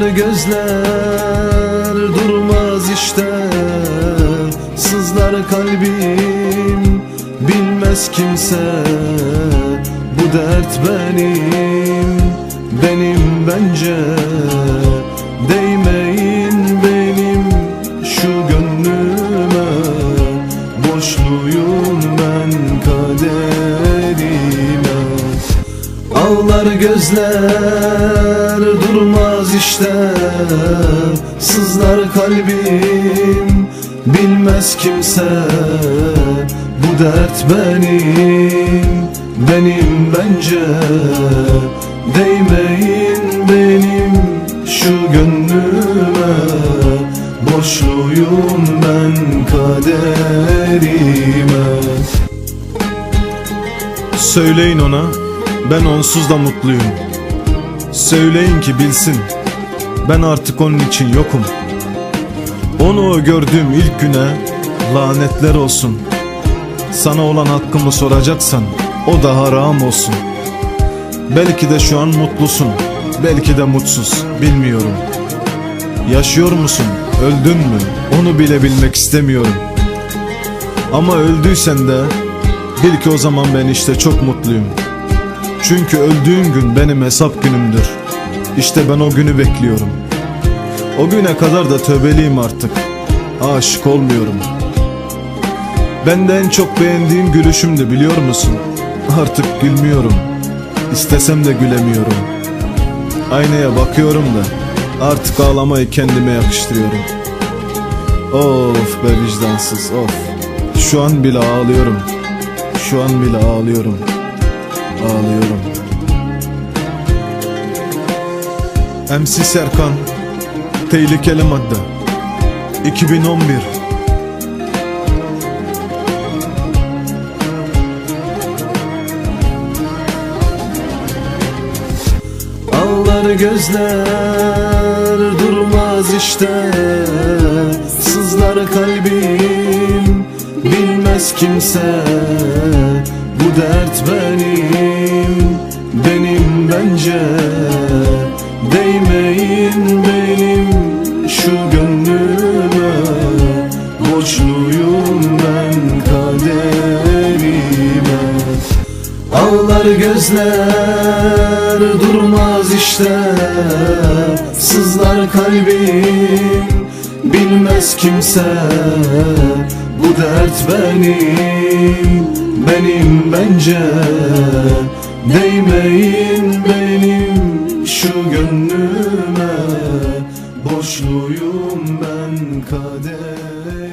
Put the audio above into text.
Ağlar gözler durmaz işte. Sızlar kalbim bilmez kimse. Bu dert benim, benim bence Ağlar gözler durmaz işte Sızlar kalbim bilmez kimse. Bu dert benim, benim bence. Değmeyin benim şu gönlüme. Boşluyum ben kaderime. Söyleyin ona ben onsuz da mutluyum. Söyleyin ki bilsin. Ben artık onun için yokum. Onu o gördüğüm ilk güne lanetler olsun. Sana olan hakkımı soracaksan o da haram olsun. Belki de şu an mutlusun belki de mutsuz bilmiyorum. Yaşıyor musun öldün mü? Onu bile bilmek istemiyorum. Ama öldüysen de Bil ki o zaman ben işte çok mutluyum. Çünkü öldüğün gün benim hesap günümdür. İşte ben o günü bekliyorum. O güne kadar da tövbeliyim artık. Aşık olmuyorum. Ben de en çok beğendiğim gülüşümdü biliyor musun? Artık gülmüyorum. İstesem de gülemiyorum. Aynaya bakıyorum da artık ağlamayı kendime yakıştırıyorum. Of be vicdansız of. Şu an bile ağlıyorum. Şu an bile ağlıyorum. Ağlıyorum. MC Serkan Tehlikeli Madde 2011 Ağlar gözler durmaz işte. Sızlar kalbim bilmez kimse Bu dert benim, benim bence. Değmeyin benim şu gönlüme. Borçluyum ben kaderime. Ağlar gözler durmaz işte. Sızlar kalbim bilmez kimse Bu dert benim, benim bence. Değmeyin benim şu gönlüme. Boşluyum ben kaderim